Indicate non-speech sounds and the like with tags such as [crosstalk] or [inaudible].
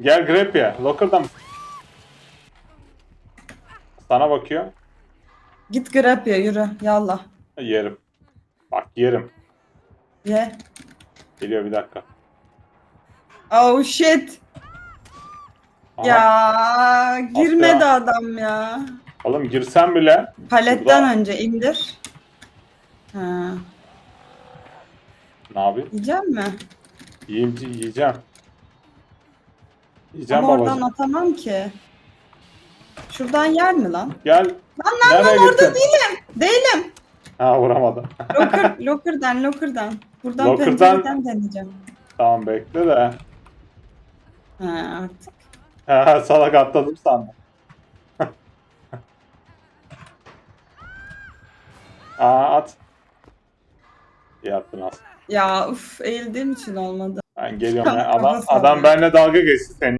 Gel grab ya. Locker'da mısın? Sana bakıyor. Git grab ya yürü. Yallah. Yerim. Bak yerim. Ye. Geliyor bir dakika. Oh shit. Aha. Ya girmedi ya. adam ya. Oğlum girsen bile. Paletten Burada- önce indir. Ha. Ne yapayım? Yiyecek mi? Yiyeyim, yiyeceğim. Yiyeceğim Ama babacığım. oradan atamam ki. Şuradan yer mi lan? Gel. Lan lan Nereye lan orada gittin? değilim. Değilim. Ha vuramadı. Locker, [laughs] locker'dan locker'dan. Buradan Locker'dan- pencereden deneyeceğim. tamam bekle de. Ha artık. Ha, salak atladım sandım. [laughs] Aa at. İyi attın az. Ya uf eğildiğim için olmadı. Ben geliyorum ya. Adam, adam benimle dalga geçti senin.